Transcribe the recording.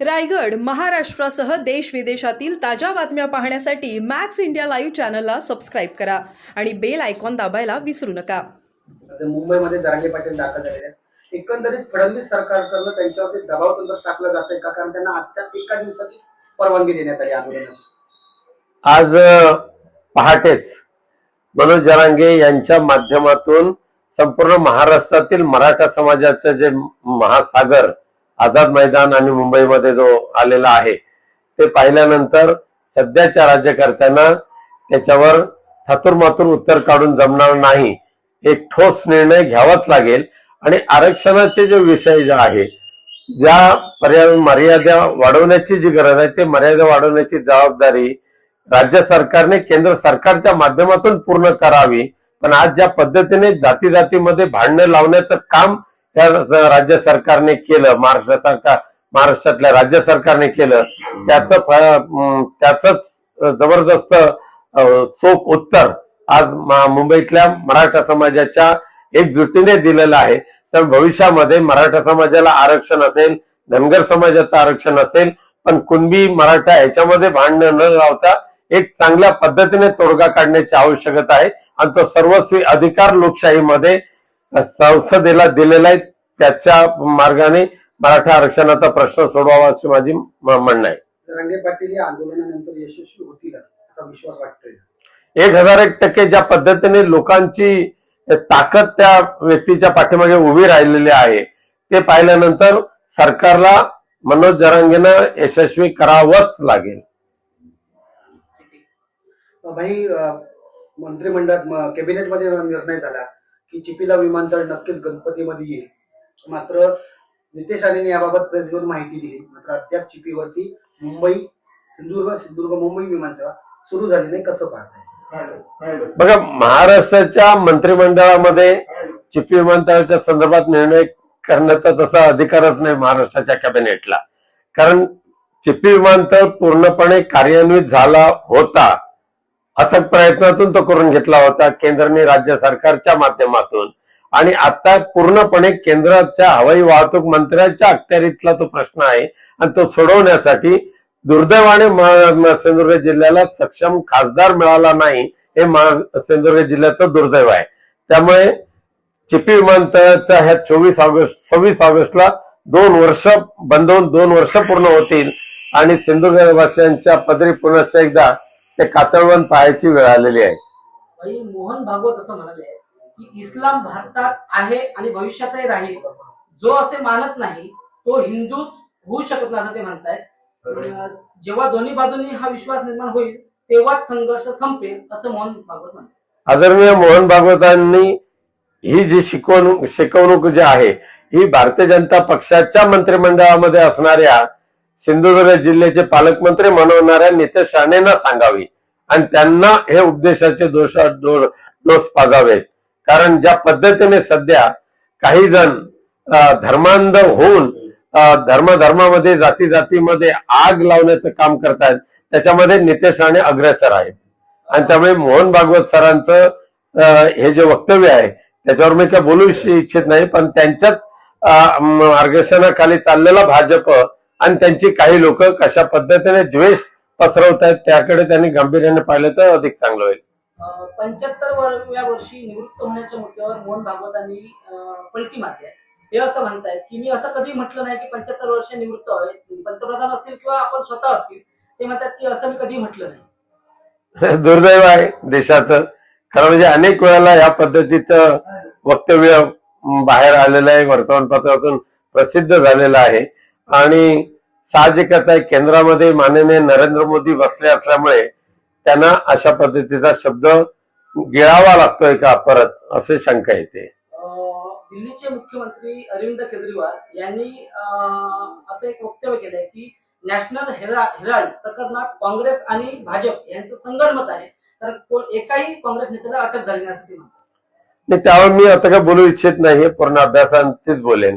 रायगड महाराष्ट्रासह देश विदेशातील ताज्या बातम्या पाहण्यासाठी मॅक्स इंडिया लाईव्ह चॅनलला सबस्क्राईब करा आणि बेल आयकॉन दाबायला विसरू नका. मुंबईमध्ये जरांगे पाटील दाखल झालेले आहेत. एकंदरीत फडणवीस सरकारकडनं त्यांच्यावरती दबाव तंत्र टाकलं जातंय का? कारण त्यांना आजच्या एका दिवसाची परवानगी देण्यात आली आंदोलनाची. आज पहाटेच मनोज जरांगे यांच्या माध्यमातून संपूर्ण महाराष्ट्रातील मराठा समाजाचं जे महासागर आझाद मैदान आणि मुंबईमध्ये जो आलेला आहे ते पाहिल्यानंतर सध्याच्या राज्यकर्त्यांना त्याच्यावर थातुरमातुर उत्तर काढून जमणार नाही एक ठोस निर्णय घ्यावाच लागेल. आणि आरक्षणाचे जे विषय जे आहे ज्या पर्याय मर्यादा वाढवण्याची जी गरज आहे ते मर्यादा वाढवण्याची जबाबदारी राज्य सरकारने केंद्र सरकारच्या माध्यमातून पूर्ण करावी. पण आज ज्या पद्धतीने जाती जातीमध्ये भांडणं लावण्याचं काम त्या राज्य सरकारने केलं महाराष्ट्र सरकार महाराष्ट्रातल्या राज्य सरकारने केलं त्याच त्याच जबरदस्त चोख उत्तर आज मुंबईतल्या मराठा समाजाच्या एकजुटीने दिलेलं आहे. तर भविष्यामध्ये मराठा समाजाला आरक्षण असेल धनगर समाजाचं आरक्षण असेल पण कुणबी मराठा याच्यामध्ये भांडण न लावता एक चांगल्या पद्धतीने तोडगा काढण्याची आवश्यकता आहे. आणि तो सर्वस्वी अधिकार लोकशाहीमध्ये संसदेला दिलेला आहे त्याच्या मार्गाने मराठा आरक्षणाचा प्रश्न सोडवावा अशी माझी म्हणणं आहे. जरांगे पाटील या आंदोलनानंतर यशस्वी होतील असा विश्वास वाटतोय. एक हजार एक टक्के ज्या पद्धतीने लोकांची ताकद त्या व्यक्तीच्या पाठीमागे उभी राहिलेली आहे ते पाहिल्यानंतर सरकारला मनोज जरांगेनं यशस्वी करावंच लागेल. भाई मंत्रिमंडळात कॅबिनेटमध्ये निर्णय झाला. की चिपीला विमानतळ नक्कीच गणपतीमध्ये येईल. मात्र नितेश राणेंनी याबाबत प्रेस घेऊन माहिती दिली. मात्र अद्याप चिपीवरती मुंबई सिंधुदुर्ग सिंधुदुर्ग मुंबई विमानसेवा सुरू झाली नाही कसं पाहताय? बघा महाराष्ट्राच्या मंत्रिमंडळामध्ये चिपी विमानतळाच्या संदर्भात निर्णय करण्याचा तसा अधिकारच नाही महाराष्ट्राच्या कॅबिनेटला. कारण चिपी विमानतळ पूर्णपणे कार्यान्वित झाला होता. अथक प्रयत्नातून तो करून घेतला होता केंद्राने राज्य सरकारच्या माध्यमातून. आणि आता पूर्णपणे केंद्राच्या हवाई वाहतूक मंत्र्यांच्या अखत्यारीतला तो प्रश्न आहे आणि तो सोडवण्यासाठी दुर्दैवाने सिंधुदुर्ग जिल्ह्याला सक्षम खासदार मिळाला नाही हे सिंधुदुर्ग जिल्ह्याचं दुर्दैव आहे. त्यामुळे चिपी विमानतळाच्या ह्या चोवीस ऑगस्ट सव्वीस ऑगस्टला दोन वर्ष बंद होऊन दोन वर्ष पूर्ण होतील आणि सिंधुदुर्गवासियांच्या पदरी पुनश्च एकदा ते कातळवण पाहायची वेळ आलेली आहे. मोहन भागवत असं म्हणाले की इस्लाम भारतात आहे आणि भविष्यातही राहील. जो असे मानत नाही तो हिंदू होऊ शकत नाही असं ते म्हणतायत जेव्हा दोन्ही बाजूंनी हा विश्वास निर्माण होईल तेव्हाच संघर्ष संपेल असं मोहन भागवत म्हणतात. आदरणीय मोहन भागवतांनी ही जी शिकवणूक शिकवणूक जी आहे ही भारतीय जनता पक्षाच्या मंत्रिमंडळामध्ये असणाऱ्या सिंधुदुर्ग जिल्ह्याचे पालकमंत्री म्हणवणाऱ्या नितेश राणेंना सांगावी आणि त्यांना हे उपदेशाचे दोष दोष पाजावेत. कारण ज्या पद्धतीने सध्या काही जण धर्मांध होऊन अं, धर्मधर्मामध्ये जाती जातीमध्ये आग लावण्याचं काम करतायत त्याच्यामध्ये नितेश राणे अग्रेसर आहेत. आणि त्यामुळे मोहन भागवत सरांचं हे जे वक्तव्य आहे त्याच्यावर मी काय बोलू इच्छित नाही पण त्यांच्याच अं, मार्गदर्शनाखाली चाललेला भाजप आणि त्यांची काही लोक कशा पद्धतीने द्वेष पसरवत आहेत त्याकडे त्यांनी गांभीर्याने पाहिलं तर अधिक चांगलं होईल. पंच्याहत्तर वर्षी निवृत्त होण्याच्या मुद्द्यावर मोहन भागवतांनी पलटी मारली आहे. ते असं म्हणतायत की मी असं कधी म्हटलं नाही की पंच्याहत्तर वर्ष निवृत्त होय पंतप्रधान असतील किंवा आपण स्वतः असतील ते म्हणतात की असं मी कधी म्हटलं नाही. दुर्दैव आहे देशाचं. खरं म्हणजे अनेक वेळेला या पद्धतीचं वक्तव्य बाहेर आलेलं आहे. वर्तमानपत्रातून प्रसिद्ध झालेलं आहे. आणि साहजिकच आहे केंद्रामध्ये माननीय नरेंद्र मोदी बसले असल्यामुळे त्यांना अशा पद्धतीचा शब्द गिळावा लागतोय का परत असे शंका येते. दिल्लीचे मुख्यमंत्री अरविंद केजरीवाल यांनी असं एक वक्तव्य केलंय की नॅशनल हेरा हेराल्ड प्रकरणात काँग्रेस आणि भाजप यांचं संगणमत आहे. तर एकाही काँग्रेस नेत्याला अटक झाली नाही त्यावर मी आता काय बोलू इच्छित नाही पूर्ण अभ्यासांतीच बोलेन.